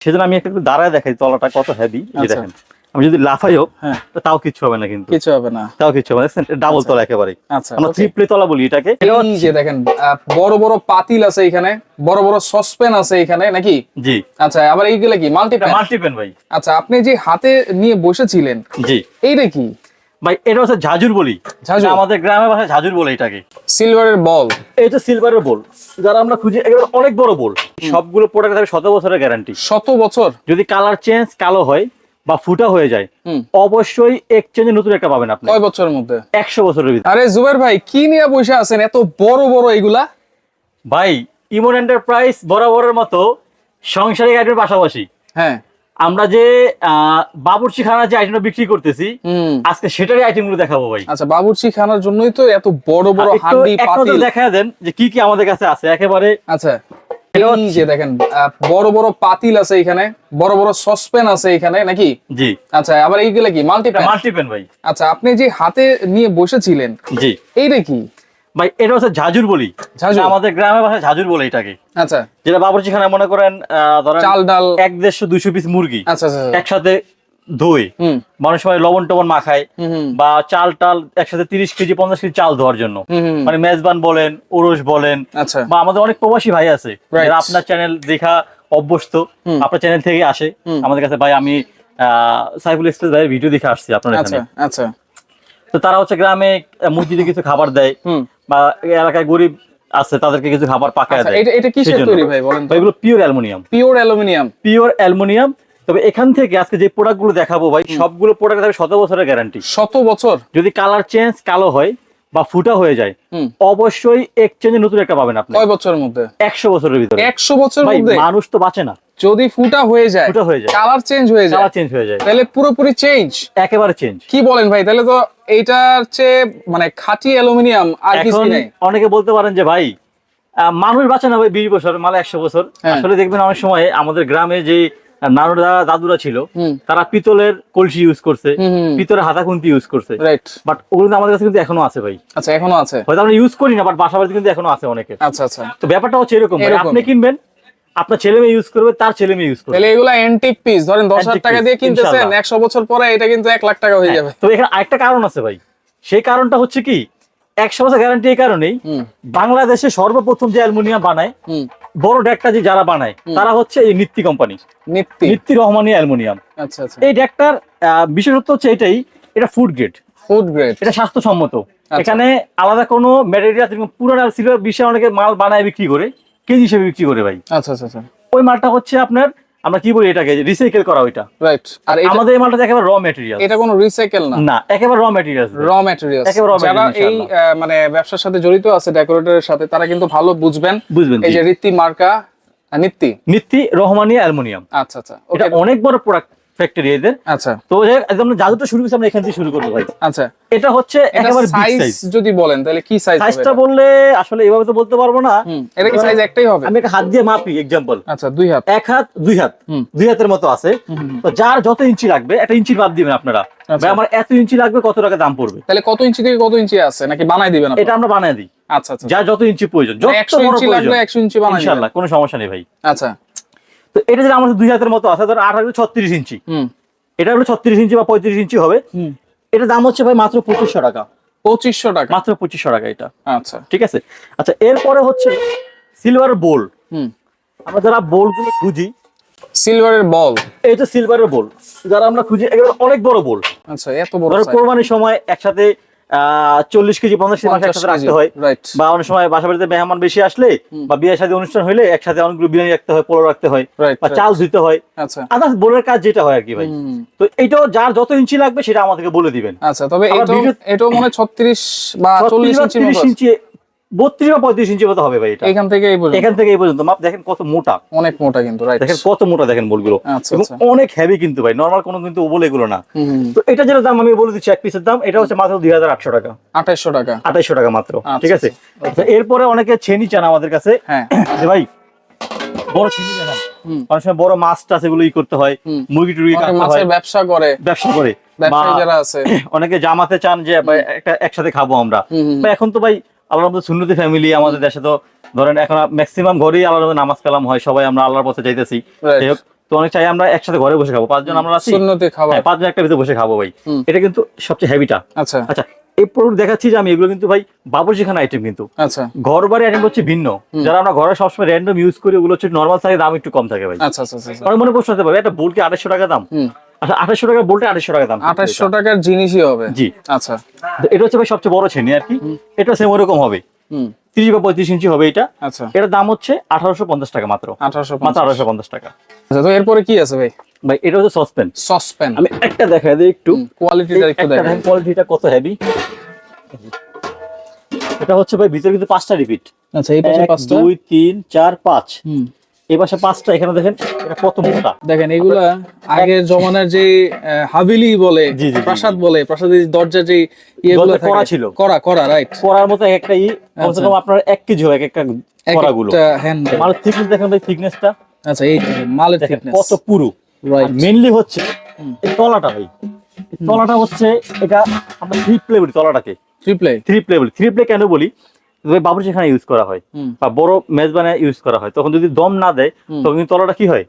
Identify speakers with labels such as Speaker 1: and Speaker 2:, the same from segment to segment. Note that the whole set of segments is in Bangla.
Speaker 1: সেজন্য আমি একটু দাঁড়ায় দেখাই তলাটা কত হেভি এই
Speaker 2: আচ্ছা।
Speaker 1: দেখেন। আমি যদি লাফাইও হোক তাও কিছু হবে না কিন্তু।
Speaker 2: কিছু হবে না।
Speaker 1: তাও কিছু হবে না। ডাবল তলা একেবারে
Speaker 2: আচ্ছা
Speaker 1: আমরা. ট্রিপলে তলা বলি এটাকে।
Speaker 2: এই যে দেখেন আহ, বড় বড় পাতিল আছে এখানে বড় বড় সসপ্যান আছে এখানে নাকি?
Speaker 1: জি।
Speaker 2: আচ্ছা আবার এইগুলা কি? মাল্টিপেন
Speaker 1: মাল্টিপেন ভাই।
Speaker 2: আচ্ছা আপনি যে হাতে নিয়ে বসেছিলেন
Speaker 1: জি।
Speaker 2: এইটা কি?
Speaker 1: ভাই এটা হচ্ছে ঝাজুর বলি। আমাদের গ্রামের ভাষায় ঝাজুর বলে এটাকে।
Speaker 2: সিলভারের বল।
Speaker 1: এটা সিলভারের বোল। যারা আমরা খুঁজি একেবারে অনেক বড় বোল। সবগুলো প্রোডাক্ট থাকবে শত বছরের গ্যারান্টি
Speaker 2: শত বছর?
Speaker 1: যদি কালার চেঞ্জ কালো হয় বা ফুটা হয়ে যায় অবশ্যই এক্সচেঞ্জে নতুন একটা পাবেন আপনি।
Speaker 2: কয় বছরের মধ্যে?
Speaker 1: একশো বছরের ভিতরে।
Speaker 2: আরে জুবের ভাই কি নিয়ে বসে আছেন? এত বড় বড় এগুলা
Speaker 1: ভাই ইমন এন্টারপ্রাইজ বরাবরের মতো সংসারিক আইটেমের পাশাপাশি।
Speaker 2: হ্যাঁ।
Speaker 1: আমরা যে বাবুর্চি খানা যে আইটেমটা বিক্রি করতেছি আজকে সেটারই আইটেমগুলো দেখাবো ভাই।
Speaker 2: আচ্ছা বাবুর্চি খানার জন্যই তো এত বড় বড়
Speaker 1: নজর
Speaker 2: পাতিল।
Speaker 1: দেখা দেন যে কি কি আমাদের কাছে আছে। একেবারে
Speaker 2: আচ্ছা যে দেখেন বড় বড় পাতিল আছে এখানে বড় বড় সসপ্যান আছে এখানে নাকি?
Speaker 1: জি।
Speaker 2: আচ্ছা আবার এইগুলা কি? মাল্টিপ্যান
Speaker 1: মাল্টিপেন ভাই।
Speaker 2: আচ্ছা আপনি যে হাতে নিয়ে বসেছিলেন
Speaker 1: জি।
Speaker 2: এইটা কি?
Speaker 1: ভাই এটা হচ্ছে ঝাজুর বলি। আমাদের গ্রামের ভাষায় ঝাজুর বলে এটাকে।
Speaker 2: আচ্ছা।
Speaker 1: যেটা বাবুর্চি খানা মনে করেন ধরেন
Speaker 2: চাল ডাল।
Speaker 1: এক দেড়শো দুইশো পিস মুরগি
Speaker 2: আচ্ছা আচ্ছা আচ্ছা।
Speaker 1: একসাথে ধুই মানুষ সময় লবণ টবণ মাখায়। বা চাল টাল একসাথে তিরিশ কেজি পঞ্চাশ কেজি চাল ধোয়ার জন্য। মানে মেজবান বলেন ওরস বলেন।
Speaker 2: আচ্ছা।
Speaker 1: বা আমাদের অনেক প্রবাসী ভাই আছে। যারা আপনার চ্যানেল দেখা অভ্যস্ত আপনার চ্যানেল থেকে আসে। আমাদের কাছে ভাই আমি আহ, সাইফুল এক্সপ্রেস ভাইয়ের ভিডিও দেখে আসছি আপনার এখানে।
Speaker 2: আচ্ছা।
Speaker 1: তো তারা হচ্ছে গ্রামে মসজিদে কিছু খাবার দেয়। বা এলাকায় গরিব আছে তাদেরকে কিছু খাবার পাকায়
Speaker 2: আচ্ছা
Speaker 1: দেয়।
Speaker 2: এটা এটা কিসের তৈরি ভাই বলেন
Speaker 1: তো? এগুলো pure aluminium
Speaker 2: pure aluminium
Speaker 1: pure aluminium তবে এখান থেকে আজকে যে প্রোডাক্টগুলো দেখাবো ভাই সবগুলো প্রোডাক্ট থাকবে শত বছরের গ্যারান্টি
Speaker 2: শত বছর?
Speaker 1: যদি কালার চেঞ্জ কালো হয় বা ফুটা হয়ে যায় অবশ্যই এক্সচেঞ্জে নতুন একটা পাবেন আপনি।
Speaker 2: কয় বছরের মধ্যে?
Speaker 1: একশো বছরের ভিতরে।
Speaker 2: একশো মধ্যে?
Speaker 1: মানুষ তো বাঁচে না।
Speaker 2: যদি ফুটা হয়ে যায়
Speaker 1: ফুটা হয়ে যায়।
Speaker 2: কালার চেঞ্জ হয়ে যায়।
Speaker 1: কালার চেঞ্জ হয়ে যায়।
Speaker 2: তাহলে পুরোপুরি চেঞ্জ
Speaker 1: একেবারে চেঞ্জ
Speaker 2: কি বলেন ভাই? তাহলে তো এইটার চেয়ে মানে খাঁটি অ্যালুমিনিয়াম আর কিছু নেই।
Speaker 1: অনেকে বলতে পারেন যে ভাই মানুষ বাঁচে না ভাই বিশ বছর মানে একশো বছর।
Speaker 2: হ্যাঁ।
Speaker 1: আসলে দেখবেন অনেক সময় আমাদের গ্রামে যে নানুরা দাদুরা ছিল তারা পিতলের কলসি ইউজ করছে পিতলের হাতা খুন্তি ইউজ করছে।
Speaker 2: রাইট
Speaker 1: বাট ওগুলো আমাদের কাছে কিন্তু এখনও আছে ভাই।
Speaker 2: আচ্ছা এখনও আছে।
Speaker 1: হয়তো আমরা ইউজ করি না বাট বাসা বাড়িতে কিন্তু এখনও আছে অনেকে
Speaker 2: আচ্ছা আচ্ছা।
Speaker 1: তো ব্যাপারটা হচ্ছে এরকম। আপনি কিনবেন আপনার ছেলে মেয়ে ইউজ করবে তার ছেলে মেয়ে ইউজ করবে।
Speaker 2: তাহলে এগুলা অ্যান্টিক পিস ধরেন দশ হাজার
Speaker 1: Antique
Speaker 2: টাকা দিয়ে কিনতেছেন
Speaker 1: ইনশাআল্লাহ।
Speaker 2: একশো বছর পরে এটা কিন্তু এক লাখ টাকা হয়ে যাবে।
Speaker 1: তো এখানে আরেকটা কারণ আছে ভাই। সেই কারণটা হচ্ছে কি একশো বছর গ্যারান্টি এই কারণেই বাংলাদেশে সর্বপ্রথম যে অ্যালুমিনিয়াম বানায় বড় ডেকটা যে যারা বানায় তারা হচ্ছে এই নিত্তি কোম্পানি
Speaker 2: নিত্যি
Speaker 1: নিত্তি রহমানি অ্যালুমিনিয়াম।
Speaker 2: আচ্ছা আচ্ছা।
Speaker 1: এই ডেকটার বিশেষত্ব হচ্ছে এটাই এটা ফুড গ্রেড
Speaker 2: ফুড গ্রেড
Speaker 1: এটা স্বাস্থ্যসম্মত।
Speaker 2: আচ্ছা।
Speaker 1: এখানে আলাদা কোনো ম্যাটেরিয়াল পুরানো সিলভার বিষয়ে অনেকে মাল বানায় বিক্রি করে। কেজি হিসেবে বিক্রি করে ভাই।
Speaker 2: আচ্ছা আচ্ছা আচ্ছা।
Speaker 1: ওই মালটা হচ্ছে আপনার আমরা কি বলি এটাকে রিসাইকেল করা ওইটা।
Speaker 2: রাইট আর
Speaker 1: আমাদের এই মালটা একেবারে র ম্যাটেরিয়াল
Speaker 2: এটা কোনো রিসাইকেল না।
Speaker 1: না একেবারে র ম্যাটেরিয়াল
Speaker 2: র ম্যাটেরিয়াল
Speaker 1: একেবারে
Speaker 2: যারা এই মানে ব্যবসার সাথে জড়িত আছে ডেকোরেটরের সাথে তারা কিন্তু ভালো বুঝবেন।
Speaker 1: বুঝবেন
Speaker 2: এই যে রীতি মার্কা নিত্যি
Speaker 1: নিত্তি। রহমানি অ্যালুমিনিয়াম।
Speaker 2: আচ্ছা আচ্ছা।
Speaker 1: এটা অনেক বড় প্রোডাক্ট ফ্যাক্টরি এদের।
Speaker 2: আচ্ছা।
Speaker 1: তো একদম জাদুটা শুরু করছি আমরা এখান থেকে শুরু করব ভাই।
Speaker 2: আচ্ছা।
Speaker 1: এটা হচ্ছে একেবারে
Speaker 2: সাইজ যদি বলেন তাহলে কি সাইজ
Speaker 1: সাইজটা বললে আসলে এভাবে তো বলতে পারব না।
Speaker 2: এটা কি সাইজ একটাই হবে?
Speaker 1: আমি একটা হাত দিয়ে মাপি
Speaker 2: আচ্ছা দুই হাত।
Speaker 1: এক হাত দুই হাত। দুই হাতের মতো আছে। তো যার যত ইঞ্চি লাগবে একটা ইঞ্চি বাদ দিবেন আপনারা।
Speaker 2: আচ্ছা।
Speaker 1: ভাই আমার এত ইঞ্চি লাগবে কত টাকা দাম পড়বে?
Speaker 2: তাহলে কত ইঞ্চি থেকে কত ইঞ্চি আছে? নাকি বানাই দিবেন
Speaker 1: এটা আমরা বানাই দিই।
Speaker 2: আচ্ছা আচ্ছা।
Speaker 1: যার যত ইঞ্চি প্রয়োজন
Speaker 2: মানে
Speaker 1: যত
Speaker 2: ইঞ্চি লাগবে
Speaker 1: প্রয়োজন।
Speaker 2: একশো ইঞ্চি বানাই।
Speaker 1: ইনশাআল্লাহ কোনো সমস্যা নেই ভাই।
Speaker 2: আচ্ছা।
Speaker 1: তো এটা যেটা আমাদের দুই হাতের মতো আছে ধর আট হাজার ছত্রিশ ইঞ্চি। এটা হলো ছত্রিশ ইঞ্চি বা পঁয়ত্রিশ ইঞ্চি হবে।
Speaker 2: হুম।
Speaker 1: এটা দাম হচ্ছে ভাই মাত্র পঁচিশশো টাকা।
Speaker 2: পঁচিশশো টাকা।
Speaker 1: মাত্র পঁচিশশো টাকা এটা।
Speaker 2: আচ্ছা।
Speaker 1: ঠিক আছে? আচ্ছা এরপরে হচ্ছে সিলভার বোল
Speaker 2: হুম।
Speaker 1: আমরা যারা বোলগুলো খুঁজি
Speaker 2: সিলভারের বল
Speaker 1: এটা সিলভারের বোল যারা আমরা খুঁজি একেবারে অনেক বড় বোল
Speaker 2: আচ্ছা এত বড়
Speaker 1: কোরবানির সময় একসাথে চল্লিশ কেজি পঞ্চাশ কেজি মাংস একসাথে রাখতে হয়। বা অনেক সময় বাসা বাড়িতে মেহমান বেশি আসলে বা বিয়ে শাদী অনুষ্ঠান হলে একসাথে অনেকগুলো বিরিয়ানি রাখতে হয় পোলো রাখতে হয় বা চাল ধুইতে হয়।
Speaker 2: আচ্ছা।
Speaker 1: আদার্স বোলের কাজ যেটা হয় আর কি ভাই। তো এটাও যার যত ইঞ্চি লাগবে সেটা আমাদেরকে বলে দিবেন।
Speaker 2: আচ্ছা তবে এটাও মনে ছত্রিশ বা চল্লিশ ইঞ্চি
Speaker 1: বত্রিশ বা পঁয়ত্রিশ ইঞ্চি মতো হবে ভাই এটা।
Speaker 2: এখান থেকে এই পর্যন্ত
Speaker 1: এখান থেকে এই পর্যন্ত মাপ দেখেন কত মোটা।
Speaker 2: অনেক মোটা কিন্তু রাইট
Speaker 1: দেখেন কত মোটা দেখেন বলগুলো।
Speaker 2: আচ্ছা
Speaker 1: এবং
Speaker 2: আচ্ছা।
Speaker 1: অনেক হেভি কিন্তু ভাই। নর্মাল কোনো কিন্তু ওবল এগুলো না। তো এটা যেটা দাম আমি বলে দিচ্ছি এক পিসের দাম এটা হচ্ছে মাত্র দুই হাজার আটশো টাকা।
Speaker 2: আঠাইশশো টাকা।
Speaker 1: আঠাইশশো টাকা মাত্র
Speaker 2: আচ্ছা,
Speaker 1: ঠিক আছে? এরপরে অনেকে ছেনি চান আমাদের কাছে।
Speaker 2: হ্যাঁ।
Speaker 1: ভাই বড় ছেনি
Speaker 2: হুম।
Speaker 1: অনেক সময় বড় মাছ টাছ এগুলো ই করতে হয়। মুরগি টুরগি
Speaker 2: মাছের ব্যবসা করে।
Speaker 1: ব্যবসা করে।
Speaker 2: যারা আছে।
Speaker 1: অনেকে জামাতে চান যে একটা একসাথে খাব আমরা। এখন তো ভাই আল্লাহর মধ্যে সুন্নতি ফ্যামিলি আমাদের দেশে তো ধরেন এখন ম্যাক্সিমাম ঘরেই আল্লাহর মধ্যে নামাজ কালাম হয় সবাই আমরা আল্লাহর পথে যাইতেছি। যাই হোক, তো অনেক চাই আমরা একসাথে ঘরে বসে খাব পাঁচজন আমরা আছি? হ্যাঁ, পাঁচজন একটা ভিতরে বসে খাব ভাই। এটা কিন্তু সবচেয়ে হেভিটা
Speaker 2: আচ্ছা।
Speaker 1: আচ্ছা এই প্রোডাক্ট দেখাচ্ছি যে আমি এগুলো কিন্তু ভাই বাবুর্চিখানা আইটেম কিন্তু।
Speaker 2: আচ্ছা।
Speaker 1: ঘর বাড়ি আইটেম হচ্ছে ভিন্ন। যারা আমরা ঘরে সবসময় র্যান্ডম ইউজ করি ওগুলো হচ্ছে নর্মাল থাকে দাম একটু কম থাকে ভাই।
Speaker 2: আচ্ছা আচ্ছা আচ্ছা
Speaker 1: আমার মনে প্রশ্ন হতে পারে একটা কি আঠাশশো টাকা দাম? আচ্ছা আঠাশশো টাকা বোল্টে আঠাশশো টাকা দাম
Speaker 2: আঠাশশো টাকার জিনিসই হবে।
Speaker 1: জি।
Speaker 2: আচ্ছা।
Speaker 1: এটা হচ্ছে ভাই সবচেয়ে বড় শ্রেণি আর কি। এটা সেম ওরকম হবে।
Speaker 2: হুম।
Speaker 1: তিরিশ বা পঁয়ত্রিশ ইঞ্চি হবে এটা।
Speaker 2: আচ্ছা।
Speaker 1: এটার দাম হচ্ছে আঠারোশো পঞ্চাশ টাকা মাত্র।
Speaker 2: আঠারোশো
Speaker 1: মাত্র আঠারোশো পঞ্চাশ টাকা।
Speaker 2: আচ্ছা তো এরপরে কি আছে ভাই?
Speaker 1: ভাই এটা হচ্ছে সসপেন
Speaker 2: সসপ্যান
Speaker 1: আমি একটা দেখাই দিই একটু।
Speaker 2: কোয়ালিটিটা একটু দেখেন
Speaker 1: কোয়ালিটিটা কত হেভি এটা হচ্ছে ভাই ভিতরে কিন্তু পাঁচটা রিপিট
Speaker 2: আচ্ছা এই পাশে পাঁচটা।
Speaker 1: দুই তিন চার পাঁচ।
Speaker 2: হুম।
Speaker 1: এই পাশে পাঁচটা এখানে দেখেন এটা কত মোটা।
Speaker 2: দেখেন এগুলা আগের জমানার যে হাভেলি বলে প্রাসাদ বলে প্রাসাদের দরজার যে ইয়েগুলো
Speaker 1: করা ছিল।
Speaker 2: করা করা রাইট
Speaker 1: করার মতো এক একটা ই কমসে কম আপনার এক কেজি হয় এক একটা করাগুলো। মানে থিকনেস দেখেন ভাই থিকনেসটা
Speaker 2: আচ্ছা এই মালের ফিটনেস
Speaker 1: কত পুরু।
Speaker 2: রাইট
Speaker 1: মেইনলি হচ্ছে এই তলাটা ভাই। তলাটা হচ্ছে এটা আমরা থ্রি প্লে বলি তলাটাকে।
Speaker 2: ট্রিপ্লে
Speaker 1: থ্রি প্লে বলি। থ্রি প্লে কেন বলি? বাবুর সেখানে ইউজ করা হয় বা বড় মেজবানে ইউজ করা হয় তখন যদি দম না দেয় তখন কিন্তু তলাটা কি হয়?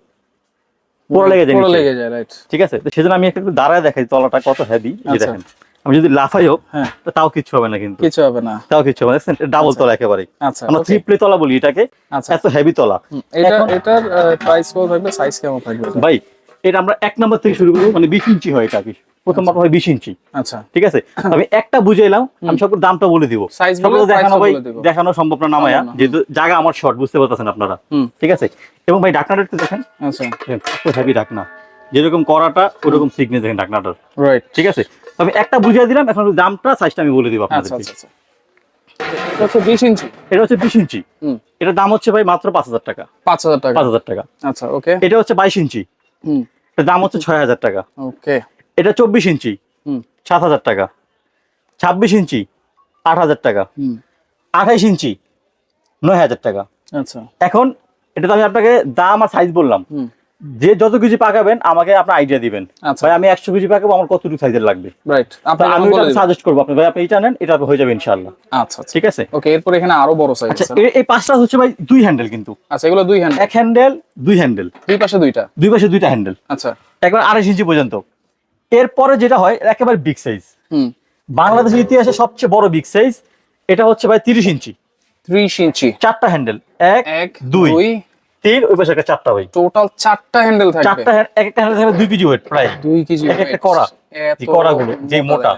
Speaker 1: পোড়া লেগে যায়
Speaker 2: পুরো লেগে যায় রাইট
Speaker 1: ঠিক আছে? তো সেজন্য আমি একটু দাঁড়ায় দেখাই তলাটা কত হেভি এই
Speaker 2: আচ্ছা।
Speaker 1: দেখেন। আমি যদি লাফাইও
Speaker 2: হ্যাঁ।
Speaker 1: তাও কিছু হবে না কিন্তু।
Speaker 2: কিছু হবে না।
Speaker 1: তাও কিছু হবে না। ডাবল তলা একেবারে
Speaker 2: আচ্ছা
Speaker 1: আমরা
Speaker 2: okay.
Speaker 1: তলা বলি এটাকে।
Speaker 2: আচ্ছা।
Speaker 1: এত হেভি তলা।
Speaker 2: এটা এটার প্রাইস কত থাকবে? সাইজ কেমন থাকবে?
Speaker 1: ভাই এটা আমরা এক নম্বর থেকে শুরু করব মানে বিশ ইঞ্চি হয় এটা কি। প্রথম মাপা হয় বিশ ইঞ্চি।
Speaker 2: আচ্ছা।
Speaker 1: ঠিক আছে? আমি একটা বুঝাইলাম আমি সকল দামটা বলে দিব। দেখানো ভাই দেখানো সম্ভব না নামায়া যেহেতু জায়গা আমার শর্ট বুঝতে পারতেছেন আপনারা। ঠিক আছে? এবং ভাই ডাকনাটা একটু দেখেন।
Speaker 2: আচ্ছা।
Speaker 1: হেভি ডাকনা। যেরকম করাটা ওরকম সিগনেস দেখেন ডাকনাটার।
Speaker 2: রাইট
Speaker 1: ঠিক আছে? তো আমি একটা বুঝিয়ে দিলাম এখন দামটা সাইজটা আমি বলে দিব
Speaker 2: আচ্ছা
Speaker 1: আপনাদের
Speaker 2: আচ্ছা আচ্ছা। এটা হচ্ছে বিশ ইঞ্চি।
Speaker 1: এটা হচ্ছে বিশ ইঞ্চি। এটার দাম হচ্ছে ভাই মাত্র পাঁচ হাজার টাকা।
Speaker 2: পাঁচ হাজার টাকা।
Speaker 1: পাঁচ হাজার টাকা।
Speaker 2: আচ্ছা ওকে
Speaker 1: এটা হচ্ছে বাইশ ইঞ্চি।
Speaker 2: হুম
Speaker 1: এটার দাম হচ্ছে ছয় হাজার টাকা।
Speaker 2: ওকে।
Speaker 1: এটা চব্বিশ ইঞ্চি। সাত হাজার টাকা। ছাব্বিশ ইঞ্চি আট হাজার টাকা। আঠাইশ ইঞ্চি নয় হাজার টাকা।
Speaker 2: আচ্ছা।
Speaker 1: এখন এটা তো আমি আপনাকে দাম আর সাইজ বললাম। যে যত কেজি পাকাবেন আমাকে আপনার আইডিয়া দিবেন।
Speaker 2: আচ্ছা।
Speaker 1: ভাই আমি একশো কেজি পাকাবো আমার কতটুকু সাইজের লাগবে?
Speaker 2: রাইট আপনি
Speaker 1: আমি সাজেস্ট করব আপনি ভাই আপনি এটা নেন এটা হয়ে যাবে ইনশাল্লাহ
Speaker 2: আচ্ছা আচ্ছা।
Speaker 1: ঠিক আছে?
Speaker 2: ওকে এরপর এখানে আরও বড় সাইজ
Speaker 1: আচ্ছা
Speaker 2: আছে।
Speaker 1: এই পাঁচটা হচ্ছে ভাই দুই হ্যান্ডেল কিন্তু।
Speaker 2: আচ্ছা এগুলো দুই হ্যান্ড
Speaker 1: এক হ্যান্ডেল দুই হ্যান্ডেল
Speaker 2: দুই পাশে দুইটা?
Speaker 1: দুই পাশে দুইটা হ্যান্ডেল
Speaker 2: আচ্ছা।
Speaker 1: একবার আড়াইশ ইঞ্চি পর্যন্ত। এরপরে যেটা হয় একেবারে বিগ সাইজ
Speaker 2: হুম।
Speaker 1: বাংলাদেশের ইতিহাসে সবচেয়ে বড় বিগ সাইজ এটা হচ্ছে ভাই তিরিশ ইঞ্চি।
Speaker 2: ত্রিশ ইঞ্চি।
Speaker 1: চারটা হ্যান্ডেল এক
Speaker 2: এক
Speaker 1: দুই তিন ওই পাশে একটা চারটা ভাই
Speaker 2: টোটাল চারটা হ্যান্ডেল থাকবে।
Speaker 1: চারটা এক একটা হ্যান্ডেল থাকবে দুই কেজি ওয়েট প্রায়।
Speaker 2: দুই কেজি
Speaker 1: এক একটা কড়া।
Speaker 2: এত
Speaker 1: এই কড়াগুলো, যে মোটা।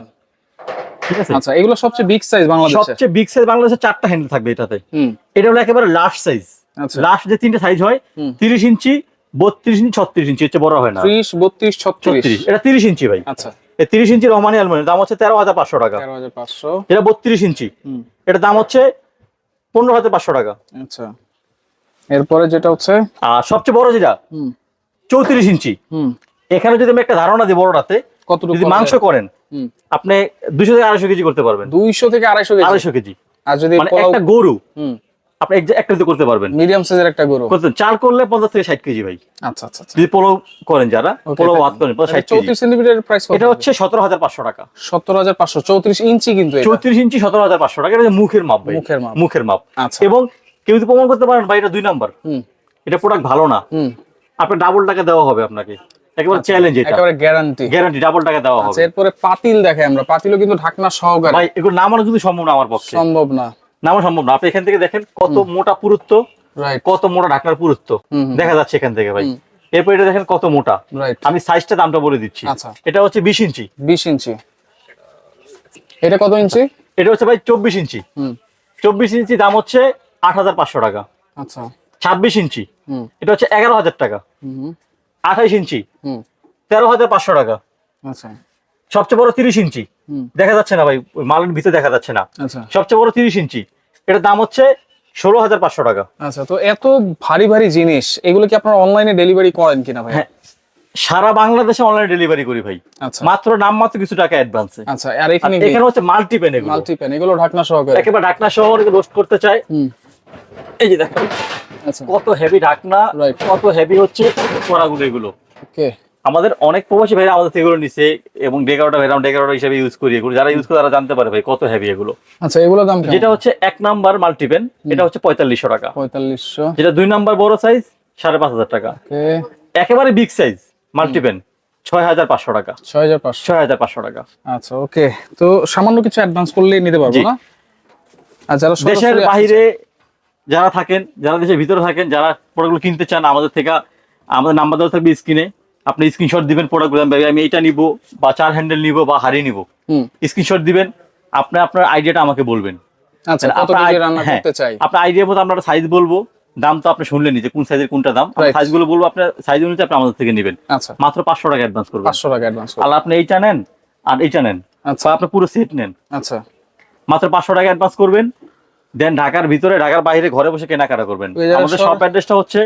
Speaker 1: ঠিক আছে?
Speaker 2: আচ্ছা এগুলো সবচেয়ে বিগ সাইজ বাংলাদেশে?
Speaker 1: সবচেয়ে বিগ সাইজ বাংলাদেশে চারটা হ্যান্ডেল থাকবে এটাতে। এটা হলো একেবারে লাস্ট সাইজ লাস্ট যে তিনটে সাইজ হয় তিরিশ ইঞ্চি বত্রিশ ইঞ্চি ছত্রিশ ইঞ্চি হচ্ছে বড় হয় না।
Speaker 2: ত্রিশ বত্রিশ ছত্রিশ।
Speaker 1: এটা তিরিশ ইঞ্চি ভাই।
Speaker 2: আচ্ছা।
Speaker 1: তিরিশ ইঞ্চি রহমানি আলমানি দাম হচ্ছে তেরো হাজার পাঁচশো টাকা। এটা বত্রিশ ইঞ্চি।
Speaker 2: হুম।
Speaker 1: এটা দাম হচ্ছে পনেরো হাজার পাঁচশো টাকা।
Speaker 2: আচ্ছা। এরপরে যেটা হচ্ছে
Speaker 1: আর সবচেয়ে বড় যেটা চৌত্রিশ ইঞ্চি। এখানে যদি আমি একটা ধারণা দিই বড়টাতে
Speaker 2: কতটুকু
Speaker 1: যদি মাংস করেন আপনি দুশো থেকে আড়াইশো কেজি করতে পারবেন।
Speaker 2: দুইশো থেকে আড়াইশো কেজি?
Speaker 1: আড়াইশো কেজি।
Speaker 2: আর যদি
Speaker 1: মানে একটা গরু আপনি একটা করতে পারবেন।
Speaker 2: মিডিয়াম সাইজের একটা গরু।
Speaker 1: করতে চাল করলে পঞ্চাশ থেকে ষাট কেজি ভাই।
Speaker 2: আচ্ছা আচ্ছা আচ্ছা।
Speaker 1: যদি পোলাও করেন যারা পোলাও ভাত করেন ষাট
Speaker 2: চৌত্রিশ সেন্টিমিটার প্রাইস
Speaker 1: এটা হচ্ছে সতেরো হাজার পাঁচশো টাকা।
Speaker 2: সত্তর হাজার পাঁচশো চৌত্রিশ ইঞ্চি কিন্তু
Speaker 1: চৌত্রিশ ইঞ্চি সতেরো হাজার পাঁচশো টাকা এটা হচ্ছে মুখের মাপ
Speaker 2: মুখের মাপ।
Speaker 1: মুখের মাপ।
Speaker 2: আচ্ছা।
Speaker 1: এবং কেউ যদি প্রমাণ করতে পারেন ভাই এটা দুই নাম্বার। এটা প্রোডাক্ট ভালো না। আপনার ডাবল টাকা দেওয়া হবে আপনাকে। একেবারে চ্যালেঞ্জ এটা।
Speaker 2: একেবারে গ্যারান্টি
Speaker 1: গ্যারান্টি ডাবল টাকা দেওয়া
Speaker 2: আচ্ছা
Speaker 1: হবে।
Speaker 2: এরপরে পাতিল দেখে আমরা। পাতিলও কিন্তু ঢাকনা সহকারে।
Speaker 1: ভাই এগুলো নামানো কিন্তু সম্ভব না আমার পক্ষে।
Speaker 2: সম্ভব না।
Speaker 1: নামানো সম্ভব না। আপনি এখান থেকে দেখেন কত মোটা পুরুত্ব কত মোটা ঢাকনার পুরুত্ব। দেখা যাচ্ছে এখান থেকে ভাই। এরপর এটা দেখেন কত মোটা। আমি সাইজটা দামটা বলে দিচ্ছি।
Speaker 2: আচ্ছা।
Speaker 1: এটা হচ্ছে বিশ ইঞ্চি।
Speaker 2: বিশ ইঞ্চি। এটা কত ইঞ্চি?
Speaker 1: এটা হচ্ছে ভাই চব্বিশ ইঞ্চি।
Speaker 2: হুম।
Speaker 1: চব্বিশ ইঞ্চি দাম হচ্ছে আট হাজার পাঁচশো টাকা।
Speaker 2: আচ্ছা।
Speaker 1: ছাব্বিশ ইঞ্চি। এটা হচ্ছে এগারো হাজার টাকা। আঠাইশ ইঞ্চি। তেরো হাজার পাঁচশো টাকা।
Speaker 2: আচ্ছা।
Speaker 1: সবচেয়ে বড় তিরিশ ইঞ্চি। দেখা যাচ্ছে না ভাই মালের ভিতরে দেখা যাচ্ছে না।
Speaker 2: আচ্ছা।
Speaker 1: সবচেয়ে বড় তিরিশ ইঞ্চি। এটার দাম হচ্ছে ষোলো হাজার পাঁচশো টাকা।
Speaker 2: আচ্ছা তো এত ভারী ভারী জিনিস এগুলো কি আপনারা অনলাইনে ডেলিভারি করেন কিনা ভাই?
Speaker 1: হ্যাঁ। সারা বাংলাদেশে অনলাইন ডেলিভারি করি ভাই।
Speaker 2: আচ্ছা।
Speaker 1: মাত্র নাম মাত্র কিছু টাকা অ্যাডভান্সে
Speaker 2: আচ্ছা আর এখানে
Speaker 1: এখানে হচ্ছে মাল্টিপেন এগুলো।
Speaker 2: মাল্টিপ্যান এগুলো ঢাকনা সহকারে।
Speaker 1: একেবারে ঢাকনা সহ রোস্ট করতে চায়। এই যে দেখেন
Speaker 2: আচ্ছা।
Speaker 1: কত হেভি ঢাকনা কত হেভি হচ্ছে কড়াগুলো এগুলো।
Speaker 2: ওকে
Speaker 1: আমাদের অনেক প্রবাসী ভাইরা আমাদের থেকে নিছে এবং ডেকারোটা ভাইরা ডেকারোটা হিসেবে ইউজ করি এগুলো। যারা ইউজ করে তারা জানতে পারে ভাই কত হেভি এগুলো।
Speaker 2: আচ্ছা এগুলো দাম
Speaker 1: যেটা হচ্ছে এক নাম্বার মাল্টিপেন এটা হচ্ছে পঁয়তাল্লিশশো টাকা।
Speaker 2: পঁয়তাল্লিশশো।
Speaker 1: যেটা দুই নাম্বার বড় সাইজ সাড়ে পাঁচ হাজার টাকা। একেবারে বিগ সাইজ মাল্টিপেন ছয় হাজার পাঁচশো টাকা।
Speaker 2: ছয় হাজার পাঁচশো।
Speaker 1: ছয় হাজার পাঁচশো টাকা।
Speaker 2: আচ্ছা ওকে তো সামান্য কিছু অ্যাডভান্স করলে নিতে পারব। না? সরাসরি
Speaker 1: দেশের বাইরে যারা থাকেন যারা দেশের ভিতরে থাকেন যারা প্রোডাক্টগুলো কিনতে চান আমাদের থেকে আমাদের নাম্বার দেওয়া থাকবে স্ক্রিনে আপনি স্ক্রিনশট দিবেন প্রোডাক্টগুলো আমি এটা নিব বা চার হ্যান্ডেল নিব বা হাড়ি নিব। স্ক্রিনশট দিবেন আপনি আপনার আইডিয়াটা আমাকে বলবেন।
Speaker 2: আচ্ছা
Speaker 1: আপনার
Speaker 2: রান্না
Speaker 1: হ্যাঁ,
Speaker 2: করতে চাই?
Speaker 1: আপনার আইডিয়া মতো আমরা সাইজ বলব। দাম তো আপনি শুনলেন যে কোন সাইজের কোনটা দাম।
Speaker 2: Right.
Speaker 1: সাইজগুলো বলব আপনার সাইজ অনুযায়ী আপনি আমাদের থেকে নেবেন।
Speaker 2: আচ্ছা।
Speaker 1: মাত্র পাঁচশো টাকা অ্যাডভান্স করবেন।
Speaker 2: পাঁচশো টাকা অ্যাডভান্স
Speaker 1: আর আপনি এইটা নেন আর এইটা নেন।
Speaker 2: আচ্ছা।
Speaker 1: আপনি পুরো সেট নেন।
Speaker 2: আচ্ছা।
Speaker 1: মাত্র পাঁচশো টাকা অ্যাডভান্স করবেন। দেন ঢাকার ভিতরে ঢাকার বাইরে ঘরে বসে কেনাকাটা করবেন। আমাদের শপ অ্যাড্রেসটা হচ্ছে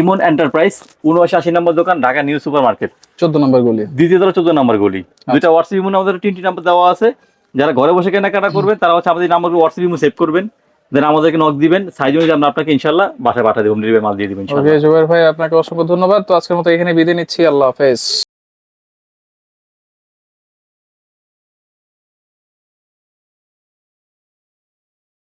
Speaker 1: ইমন এন্টারপ্রাইজ উনআশি আশি নম্বর দোকান ঢাকা নিউ সুপার মার্কেট
Speaker 2: চোদ্দ নম্বর গলি।
Speaker 1: দ্বিতীয় তলা চোদ্দ নম্বর গলি।
Speaker 2: আচ্ছা।
Speaker 1: দুইটা হোয়াটসঅ্যাপ ইমো আমাদের তিনটি নাম্বার দেওয়া আছে। যারা ঘরে বসে কেনাকাটা করবেন তারা হচ্ছে আমাদের নাম্বারগুলো হোয়াটসঅ্যাপ ইমো সেভ করবেন। দেন আমাদেরকে নক দিবেন। সাইজ অনুযায়ী আমরা আপনাকে ইনশাল্লাহ বাসায় পাঠিয়ে দেবো ডেলিভারি মাল দিয়ে দিবেন
Speaker 2: ওকে জুবাইর ভাই আপনাকে অসংখ্য ধন্যবাদ। তো আজকের মতো এখানে বিদায় নিচ্ছি। আল্লাহ হাফেজ।